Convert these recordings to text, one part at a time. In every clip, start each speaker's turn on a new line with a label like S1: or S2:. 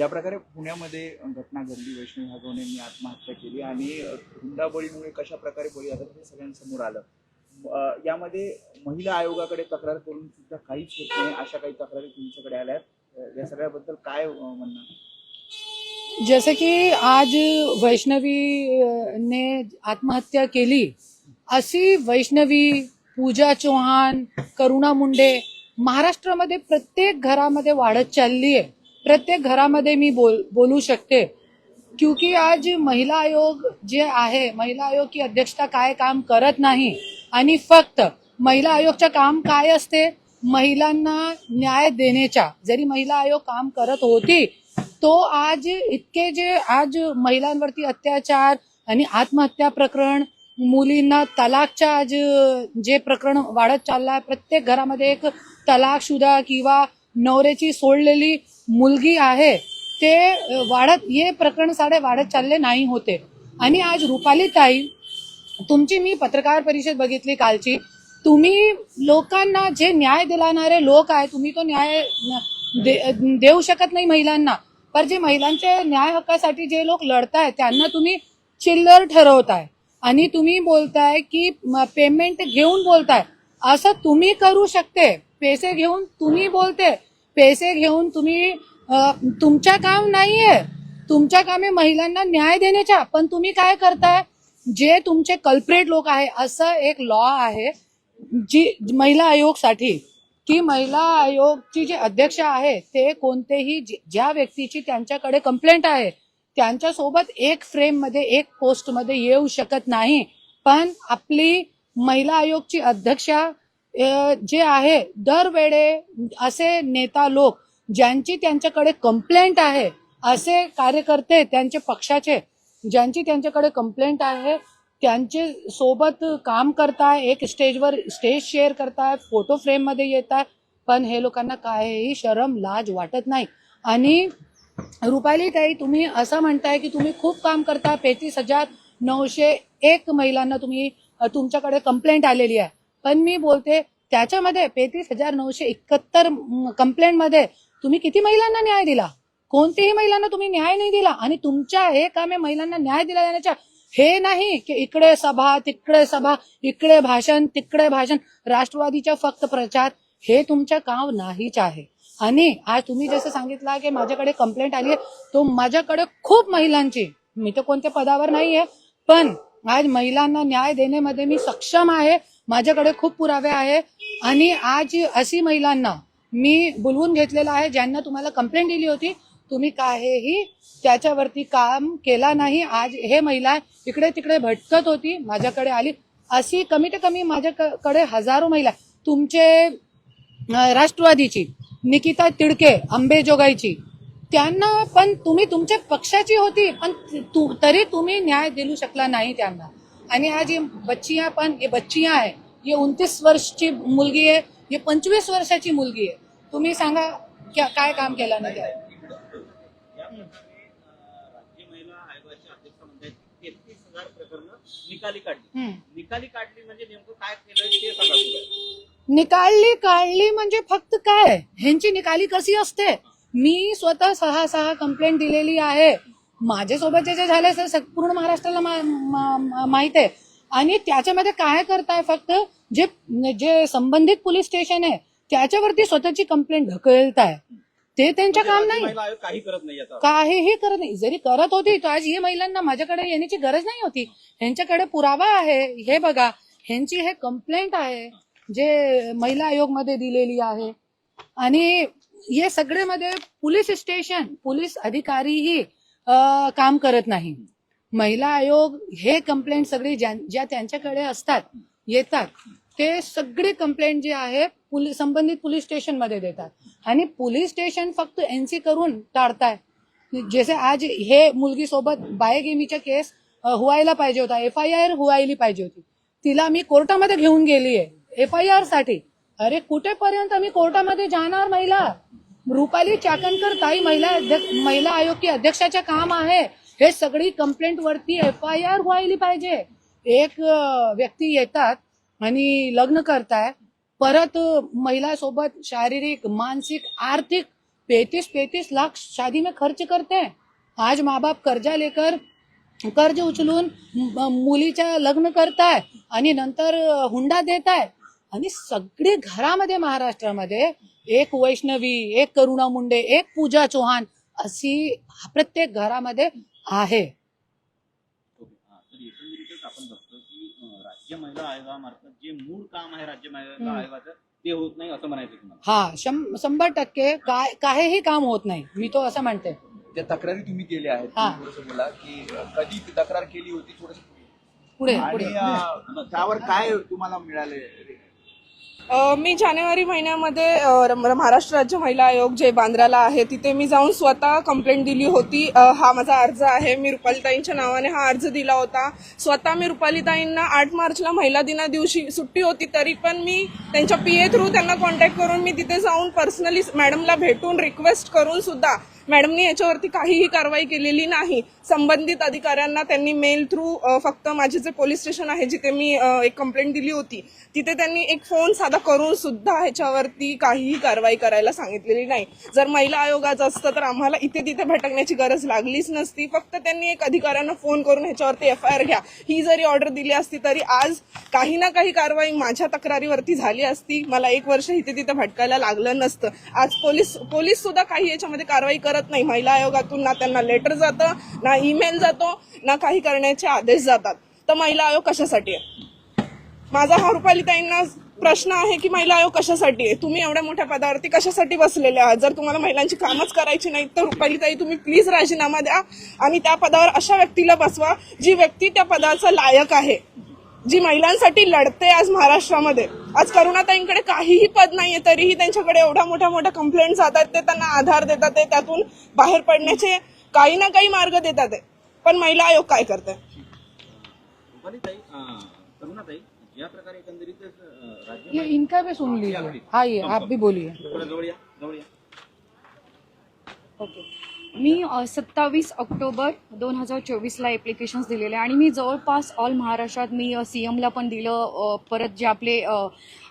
S1: ज्या प्रकारे पुण्यामध्ये घटना घडली वैष्णवी हगवणेंनी आत्महत्या केली आणि हुंडाबळीमुळे कशा प्रकारे बळी आता हे सगळ्यांसमोर आलं. यामध्ये महिला आयोगाकडे तक्रार करून सुद्धा काहीच होत नाही अशा काही तक्रारी तुमच्याकडे आल्या आहेत. या सगळ्याबद्दल काय म्हणणं?
S2: जसं की आज वैष्णवी ने आत्महत्या केली अशी वैष्णवी पूजा चौहान करुणा मुंडे महाराष्ट्रामध्ये प्रत्येक घरामध्ये वाढत चालली आहे प्रत्येक घरामध्ये मी बोल बोलू शकते. क्योंकि आज महिला आयोग जे आहे महिला आयोग की अध्यक्षता काय काम करत नाही आणि फक्त महिला आयोगचं काम काय असते? महिलांना न्याय देण्याच्या. जरी महिला आयोग काम करत होती तो आज इतके जे आज महिलांवरती अत्याचार आणि आत्महत्या प्रकरण मुलींना तलाकच्या आज जे प्रकरण वाढत चाललं आहे प्रत्येक घरामध्ये एक तलाक किंवा नवऱ्याची सोडलेली मुलगी आहे ते वाढत हे प्रकरण साडे वाढत चालले नाही होते. आणि आज रुपाली ताई तुमची मी पत्रकार परिषद बघितली कालची तुम्ही लोकांना जे न्याय दिलाणारे लोक आहे तुम्ही तो न्याय दे- देऊ शकत नाही महिलांना. पर जे महिलांच्या न्याय हक्कासाठी जे लोक लढताय त्यांना तुम्ही चिल्लर ठरवताय. आणि तुम्ही बोलताय की पेमेंट घेऊन बोलताय. असं तुम्ही करू शकते. पैसे घेऊन तुम्ही बोलते. पैसे घेऊन तुम्ही तुमच्या काम नाहीये. तुमच्या कामे महिलांना न्याय देण्याच्या पण तुम्ही काय करताय? जे तुमचे कल्प्रेट लोक आहे असं एक लॉ आहे जी महिला आयोगसाठी. की महिला आयोगची जे अध्यक्ष आहे ते कोणतेही जे- ज्या व्यक्तीची त्यांच्याकडे कंप्लेंट आहे त्यांच्यासोबत एक फ्रेममध्ये एक पोस्टमध्ये येऊ शकत नाही. पण आपली महिला आयोगची अध्यक्षा जे आहे दरवेळे असे नेता लोक ज्यांची त्यांच्याकडे कंप्लेंट आहे असे कार्यकर्ते त्यांचे पक्षाचे ज्यांची त्यांच्याकडे कंप्लेंट आहे त्यांचे सोबत काम करताय एक स्टेजवर स्टेज शेअर करताय फोटो फ्रेममध्ये येत आहे पण हे लोकांना काहीही शरम लाज वाटत नाही. आणि रुपाली ताई तुम्ही असं म्हणताय की तुम्ही खूप काम करता पेतीस हजार नऊशे एक महिलांना तुम्ही तुमच्याकडे कंप्लेंट आलेली आहे. पण मी बोलते त्याच्यामध्ये पेतीस हजार नऊशे एकाहत्तर कंप्लेंटमध्ये तुम्ही किती महिलांना न्याय दिला? कोणतीही महिलांना तुम्ही न्याय नाही दिला आणि तुमच्या हे काम आहे महिलांना न्याय दिला जाण्याच्या हे नाही की इकडे सभा तिकडे सभा इकडे भाषण तिकडे भाषण राष्ट्रवादीच्या फक्त प्रचार हे तुमचं काम नाहीच आहे. आणि आज तुम्ही जसं सांगितलं की माझ्याकडे कंप्लेंट आली आहे तो माझ्याकडे खूप महिलांची मी तर कोणत्या पदावर नाहीये पण आज महिलांना न्याय देण्यामध्ये मी सक्षम आहे माझ्याकडे खूप पुरावे आहे. आणि आज अशी महिलांना मी बोलवून घेतलेलं आहे ज्यांना तुम्हाला कंप्लेंट दिली होती तुम्ही काहीही त्याच्यावरती काम केला नाही. आज हे महिला इकडे तिकडे भटकत होती माझ्याकडे आली. अशी कमीत कमी माझ्याकडे हजारो महिला तुमचे राष्ट्रवादीची निकिता तिडके अंबेजोगाईची त्यांना पण तुम्ही तुमच्या पक्षाची होती पण तरी तुम्ही न्याय दिलू शकला नाही त्यांना. आणि आज ये बच्चिया पण ये बच्चिया आहे ये उनतीस वर्षची मुलगी आहे ये पंचवीस वर्षाची मुलगी आहे. तुम्ही सांगा क्या काय काम केलं नाही त्या?
S3: निकाली काढली म्हणजे
S2: फक्त काय? ह्यांची निकाली कशी असते? मी स्वतः सहा सहा कंप्लेंट दिलेली आहे. माझ्यासोबत जे जे झाले सग- पूर्ण महाराष्ट्राला माहीत आहे. आणि त्याच्यामध्ये काय करताय फक्त जे जे संबंधित पोलीस स्टेशन आहे त्याच्यावरती स्वतःची कंप्लेंट ढकलताय. ते त्यांचं काम
S3: राज्य
S2: नाही.
S3: काही करत नाही
S2: काहीही करत नाही. जरी करत होती तर आज ही महिलांना माझ्याकडे येण्याची गरज नाही होती. ह्यांच्याकडे पुरावा आहे. हे बघा ह्यांची हे कंप्लेंट आहे जे महिला आयोगमध्ये दिलेली आहे. आणि हे सगळे मध्ये पोलीस स्टेशन पोलीस अधिकारीही काम करत नाही. महिला आयोग हे कंप्लेंट सगळी ज्या ज्या त्यांच्याकडे असतात येतात ते सगळे कंप्लेंट जे आहे पुलिस संबंधित पोलीस स्टेशनमध्ये देतात. आणि पोलीस स्टेशन फक्त एनसी करून टाळताय. जसे आज हे मुलगी सोबत बायगेमीचा केस हुवायला व्हायला पाहिजे होता. एफ आय आर व्हायला पाहिजे होती. तिला मी कोर्टामध्ये घेऊन गेली आहे एफ आय आरसाठी. अरे कुठेपर्यंत मी कोर्टामध्ये जाणार महिला? रुपाली चाकणकर ताई महिला अध्यक्ष महिला आयोग की अध्यक्षाचे काम आहे. हे सगळी कंप्लेंट वरती एफ आय आर व्हायली पाहिजे. एक व्यक्ती येतात आणि लग्न करताय. परत महिला सोबत शारीरिक मानसिक आर्थिक पैतीस पैतीस लाख शादी में खर्च करते हैं. आज माँ बाप कर्जा लेकर कर्ज उचलून मुलीच्या लग्न करताय आणि नंतर हुंडा देताय. आणि सगळे घरामध्ये महाराष्ट्रामध्ये एक वैष्णवी एक करुणा मुंडे एक पूजा चौहान अशी प्रत्येक घरामध्ये आहे.
S3: हा, तर एकंदरीतच आपण बघतो की अं, राज्य महिला आयोगामार्फत जे मूळ काम आहे राज्य महिला
S2: हम्म.
S3: आयोगाचं ते होत नाही असं म्हणायचं तुम्हाला.
S2: हा शं- शंभर टक्के काय काहीही काम होत नाही. मी तो असं म्हणते.
S1: त्या तक्रारी तुम्ही केल्या आहेत.
S2: हा.
S1: बोला की कधी ती तक्रार केली होती थोडस?
S2: पुढे
S1: त्यावर काय तुम्हाला मिळाले?
S4: मी जानेवारी महिन्यामध्ये महाराष्ट्र राज्य महिला आयोग जे बांद्राला आहे तिथे मी जाऊन स्वतः कंप्लेंट दिली होती. हा माझा अर्ज आहे. मी रुपालीताईंच्या नावाने हा अर्ज दिला होता. स्वतः मी रुपालीताईंना आठ मार्चला महिला दिना दिवशी सुट्टी होती तरी पण मी त्यांच्या पी ए थ्रू त्यांना कॉन्टॅक्ट करून मी तिथे जाऊन पर्सनली मॅडमला भेटून रिक्वेस्ट करून सुद्धा मॅडमनी याच्यावरती काहीही कारवाई केलेली नाही. संबंधित अधिकाऱ्यांना त्यांनी मेल थ्रू फक्त माझे जे पोलीस स्टेशन आहे जिथे मी एक कंप्लेंट दिली होती तिथे त्यांनी एक फोन साधा करून सुद्धा ह्याच्यावरती काहीही कारवाई करायला सांगितलेली नाही. जर महिला आयोगाचं असतं तर आम्हाला इथे तिथे भटकण्याची गरज लागलीच नसती. फक्त त्यांनी एक अधिकाऱ्यांना फोन करून ह्याच्यावरती एफ आय आर घ्या. ही जरी ऑर्डर दिली असती तरी आज काही ना काही कारवाई माझ्या तक्रारीवरती झाली असती. मला एक वर्ष इथे तिथे भटकायला लागलं नसतं. आज पोलीस पोलीस सुद्धा काही याच्यामध्ये कारवाई करत नाही. महिला आयोगातून ना त्यांना लेटर जातं ना ईमेल जातो ना काही करण्याचे आदेश जातात. तर महिला आयोग कशासाठी आहे? माझा हा रुपालिताईंना प्रश्न आहे की महिला आयोग कशासाठी आहे? तुम्ही एवढ्या मोठ्या पदावरती कशासाठी बसलेले आहात? जर तुम्हाला महिलांची कामच करायची नाही तर रुपालीताई तुम्ही प्लीज राजीनामा द्या आणि त्या पदावर अशा व्यक्तीला बसवा जी व्यक्ती त्या पदाचा लायक आहे. जी महिलांसाठी लढते आज महाराष्ट्रामध्ये. आज करुणाताईंकडे काहीही पद नाहीये तरीही त्यांच्याकडे एवढ्या मोठ्या मोठ्या कंप्लेंट जातात ते त्यांना आधार देतात ते त्यातून बाहेर पडण्याचे काही ना काही मार्ग देतात. ते. पण महिला आयोग काय करते
S2: ये इनका भी सुन लीजिए हाँ ये आप भी बोलिए।
S5: ओके. मी सत्तावीस ऑक्टोबर दोन हजार चोवीसला ॲप्लिकेशन्स दिलेले आणि मी जवळपास ऑल महाराष्ट्रात मी सी एमला पण दिलं परत जे आपले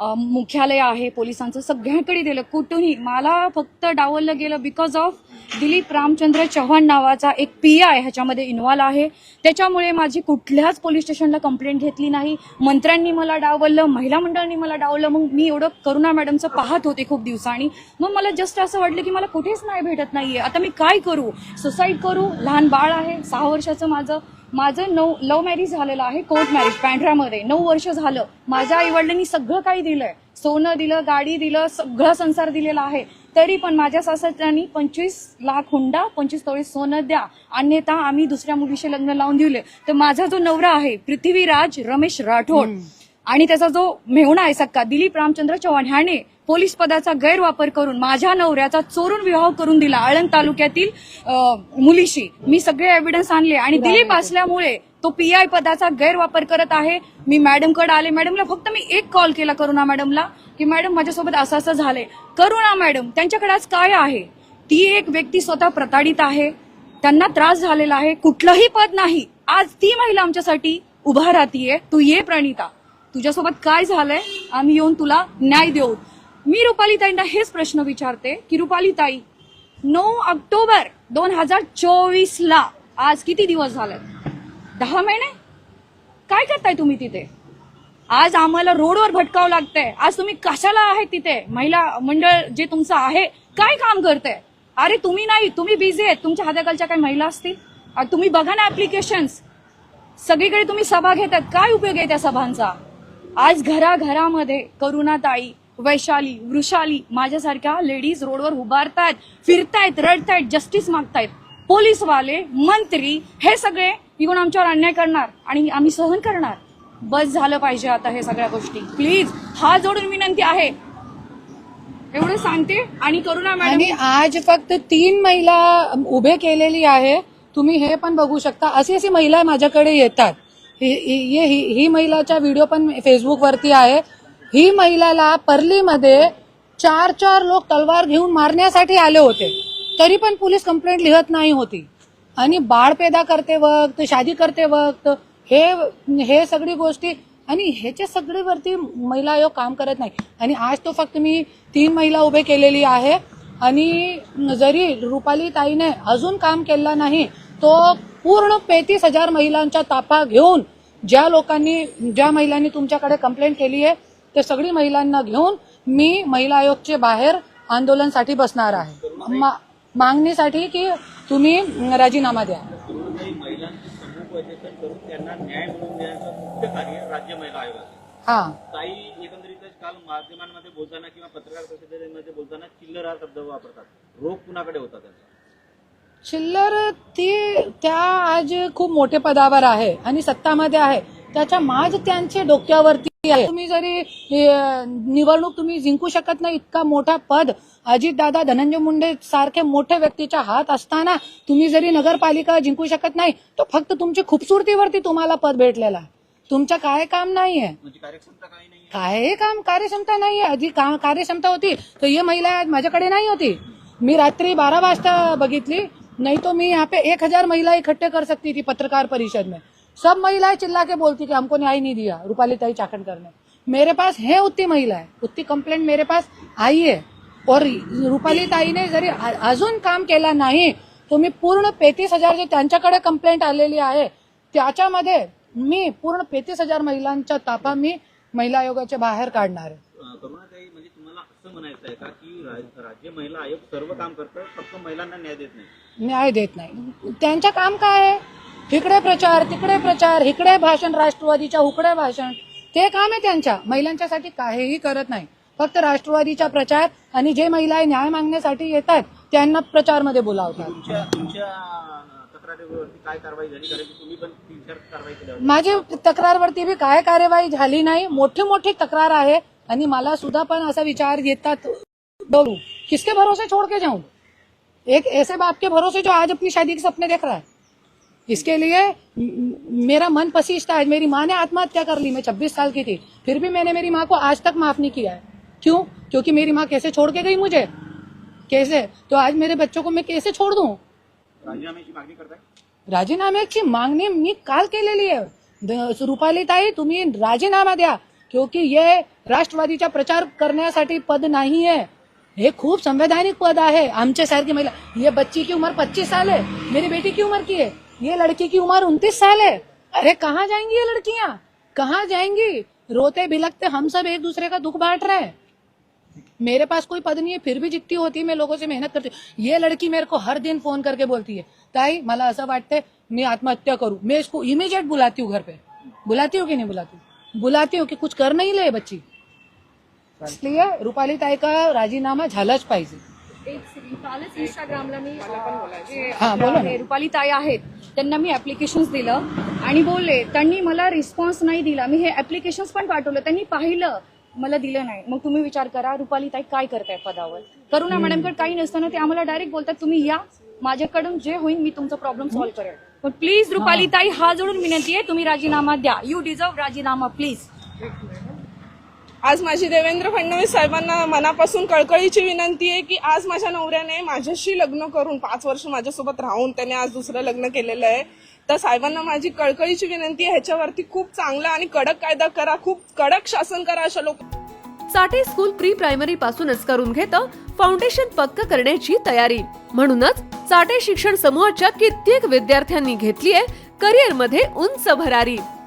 S5: मुख्यालय आहे पोलिसांचं सगळ्यांकडे दिलं. कुठूनही. मला फक्त डावललं गेलं बिकॉज ऑफ दिलीप रामचंद्र चव्हाण नावाचा एक पी आय ह्याच्यामध्ये इन्व्हॉल्व आहे. त्याच्यामुळे माझी कुठल्याच पोलीस स्टेशनला कंप्लेंट घेतली नाही. मंत्र्यांनी मला डावललं महिला मंडळांनी मला डावलं मग मी एवढं करुणा मॅडमचं पाहत होते खूप दिवसांनी. मग मला जस्ट असं वाटलं की मला कुठेच नाही भेटत नाहीये. आता मी काय करू? सुसाईड करू? लहान बाळ आहे सहा वर्षाचं माझं. माझं नऊ लव्ह मॅरेज झालेलं आहे कोर्ट मॅरेज पॅन्ड्रामध्ये. नऊ वर्ष झालं. माझ्या आईवडिलांनी सगळं काही दिलंय. सोनं दिलं गाडी दिलं सगळं संसार दिलेला आहे. तरी पण माझ्या सासऱ्यांनी पंचवीस लाख हुंडा पंचवीस तोळे सोनं द्या. अन्यथा आम्ही दुसऱ्या मुलीशी लग्न लावून दिले. तर माझा जो नवरा आहे पृथ्वीराज रमेश राठोड. आणि त्याचा जो मेहुणा आहे सक्का दिलीप रामचंद्र चव्हाण ह्याने पोलीस पदाचा गैरवापर करून माझ्या नवऱ्याचा चोरून विवाह करून दिला आळंद तालुक्यातील मुलीशी. मी सगळे एव्हिडन्स आणले आणि दिलीप असल्यामुळे तो पी आय पदाचा गैरवापर करत आहे. मी मॅडमकडे आले. मॅडमला फक्त मी एक कॉल केला करुणा मॅडमला की मॅडम माझ्यासोबत असं असं झालंय. करुणा मॅडम त्यांच्याकडे आज काय आहे? ती एक व्यक्ती स्वतः प्रताडित आहे. त्यांना त्रास झालेला आहे. कुठलंही पद नाही. आज ती महिला आमच्यासाठी उभा राहतीये. तू ये प्रणिता. तुझ्यासोबत काय झालंय? आम्ही येऊन तुला न्याय देऊ. मी रुपालीताईंना हेच प्रश्न विचारते की रुपालीताई नऊ ऑक्टोबर दोन हजार चोवीस ला आज किती दिवस झाले दहा महिने? काय करताय तुम्ही तिथे? आज आम्हाला रोडवर भटकावं लागतंय. आज तुम्ही कशाला आहे तिथे? महिला मंडळ जे तुमचं आहे काय काम करते अरे तुम्ही नाही तुम्ही बिझी आहेत. तुमच्या हाताखालच्या काही महिला असतील? तुम्ही बघा ना ऍप्लिकेशन्स सगळीकडे तुम्ही सभा घेतात. काय उपयोग आहे त्या सभांचा? आज घराघरामध्ये करुणाताई वैशाली वृषाली माझ्यासारख्या लेडीज रोडवर उभारतायत फिरतायत रडतायत जस्टिस मागतायत. पोलीसवाले मंत्री हे सगळे येऊन आमच्यावर अन्याय करणार आणि आम्ही सहन करणार. बस झालं पाहिजे आता हे सगळ्या गोष्टी. प्लीज हा जोडून विनंती आहे. एवढं सांगते आणि करुणा मॅडम
S2: आज फक्त तीन महिला उभे केलेली आहे. तुम्ही हे पण बघू शकता. अशी अशी महिला माझ्याकडे येतात. ही- ही ही ही महिलाचा व्हिडिओ पण फेसबुक वरती आहे. ही महिलाला परलीमध्ये चार चार लोक तलवार घेऊन मारण्यासाठी आले होते. तरी पण पोलीस कंप्लेंट लिहत नाही होती. आणि बाळ पैदा करते वक्त शादी करते वक्त हे हे सगळी गोष्टी आणि ह्याच्या सगळीवरती महिला आयोग काम करत नाही. आणि आज तो फक्त मी तीन महिला उभे केलेली आहे. आणि जरी रुपाली ताईने अजून काम केलं नाही तो पूर्ण पेतीस हजार महिलांचा ताफा घेऊन ज्या लोकांनी ज्या महिलांनी तुमच्याकडे कंप्लेंट केली आहे ते सगळी महिलांना घेऊन मी महिला आयोगचे बाहेर आंदोलनासाठी बसणार आहे. मा- मागणीसाठी की तुम्ही राजीनामा द्या. हा.
S3: काही एकंदरीतच काल माध्यमांमध्ये बोलताना किंवा पत्रकार परिषदेमध्ये बोलताना चिल्लर हा शब्द वापरतात. रोग कुणाकडे होता त्यांचा?
S2: चिल्लर ती त्या आज खूप मोठे पदावर आहे आणि सत्तामध्ये आहे. त्याच्या माज त्यांचे डोक्यावरती तुम्ही जरी निवडणूक तुम्ही जिंकू शकत नाही इतका मोठा पद अजितदादा धनंजय मुंडे सारखे मोठे व्यक्तीच्या हात असताना तुम्ही जरी नगरपालिका जिंकू शकत नाही तो फक्त तुमची खूपसुरतीवरती तुम्हाला पद भेटलेला. आहे तुमचं काय काम नाहीये.
S3: म्हणजे कार्यक्षमता काही नाही
S2: काय काम कार्यक्षमता नाही आहे आधी का कार्यक्षमता होती तर ये महिला आज माझ्याकडे नाही होती. मी रात्री बारह वाजता बघितली नहीं तो मैं यहाँ पे एक हजार महिला इकट्ठे कर सकती थी पत्रकार परिषद में. सब महिलाएं चिल्ला के बोलती कि हमको न्याय नहीं दिया रूपाली ताई चाकणकर ने मेरे पास है उतनी महिलाएं उतनी कंप्लेंट मेरे पास आई है। और रुपाली ताईने जरी आ- अजून काम केला नाही तो मी पूर्ण पेतीस हजार जे त्यांच्याकडे कंप्लेंट आलेली आहे त्याच्यामध्ये मी पूर्ण पेतीस हजार महिलांचा ताफा मी महिला आयोगाच्या बाहेर काढणार आहे.
S3: म्हणजे तुम्हाला असं म्हणायचं आहे का की राज्य महिला आयोग सर्व काम करतं फक्त महिलांना न्याय देत नाही?
S2: न्याय देत नाही. त्यांचं काम काय आहे? इकडे प्रचार तिकडे प्रचार इकडे भाषण राष्ट्रवादीच्या उकडे भाषण. ते काम आहे त्यांच्या. महिलांच्यासाठी काहीही करत नाही. फक्त राष्ट्रवादीचा प्रचार आणि जे महिला न्याय मागण्यासाठी येतात त्यांना प्रचारमध्ये बोलावतात.
S3: तुमच्या तुमच्या अं, तक्रारीवरती काय कारवाई झाली? कारण की तुम्ही पण तीन चार कारवाई केल्या होत्या.
S2: माझी तक्रारवरती बी काय कार्यवाही झाली नाही. मोठी मोठी तक्रार आहे. आणि मला सुद्धा पण असा विचार येतात. किसके भरोसे छोड़ के जाऊं एक ऐसे बाप के भरोसे जो आज अपनी शादी के सपने देख रहा है. इसके लिए मेरा मन पसीजता है। मेरी माँ ने आत्महत्या कर ली, मैं छब्बीस साल की थी। फिर भी मैंने मेरी माँ को आज तक माफ़ नहीं किया है। क्यों? क्योंकि मेरी माँ कैसे छोड़ के गई मुझे? कैसे? तो आज मेरे बच्चों को मैं कैसे छोड़ दूँ?
S3: करताय
S2: राजीनाम्याची मागणी मी काल केलेली आहे द- रुपालीताई तुम्ही राजीनामा द्या, क्योंकि ये राष्ट्रवादीचा प्रचार करण्यासाठी पद नाही है। हे खूप संवैधानिक पद आहे। आमच्या सारखी महिला, ये बच्ची की उम्र 25 साल है। मेरी बेटी की उम्र की है। ये लड़की की उम्र 29 साल है। अरे, कहाँ जाएँगी ये लड़कियाँ? कहाँ जाएँगी? रोते बिलकते हम सब एक दूसरे का दुख बांट रहे हैं। मेरे पास कोई पद नहीं है, फिर भी जितनी होती है, मैं लोगों से मेहनत करती हूँ। ये लड़की मेरे को हर दिन फ़ोन करके बोलती है, ताई, मला असं वाटतंय, मी आत्महत्या करूँ। मैं इसको इमीजिएट बुलाती हूँ घर पे। बुलाती हूँ कि नहीं बुलाती बुलाती हूँ कि कुछ कर नहीं ले बच्ची। इसलिए रुपाली ताई का राजीनामा झालाच
S5: एक सेकंड कालच इंस्टाग्रामला मी जे रुपाली ताई आहेत त्यांना मी ऍप्लिकेशन दिलं आणि बोलले त्यांनी मला रिस्पॉन्स नाही दिला. मी हे ऍप्लिकेशन पण पाठवलं त्यांनी पाहिलं मला दिलं नाही. मग तुम्ही विचार करा रुपाली ताई काय करताय पदावर. करुणा मॅडमकडे काही नसताना ते आम्हाला डायरेक्ट बोलतात तुम्ही या माझ्याकडून जे होईल मी तुमचा प्रॉब्लेम सॉल्व्ह करेन पण प्लीज रुपाली ताई हा जोडून विनंती आहे तुम्ही राजीनामा द्या. यू डिझर्व राजीनामा प्लीज
S4: आज माझी देवेंद्र फडणवीस साहेबांना मनापासून कळकळीची विनंती आहे की आज माझ्या नवऱ्याने माझ्याशी लग्न करून पाच वर्ष माझ्यासोबत राहून त्याने आज दुसरं लग्न केलेलं आहे. तर साहेबांना माझी कळकळीची विनंती आहे. ह्याच्यावरती खूप चांगला आणि कडक कायदा करा. खूप कडक शासन करा अशा लोक
S6: साठे स्कूल प्री प्रायमरी पासूनच करून घेतं फाउंडेशन पक्क करण्याची तयारी. म्हणूनच साठे शिक्षण समूहाच्या कित्येक विद्यार्थ्यांनी घेतलीये करिअरमध्ये उंच भरारी.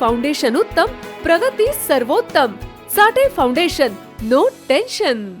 S6: Foundation उत्तम प्रगती सर्वोत्तम साठे फाउंडेशन नो टेन्शन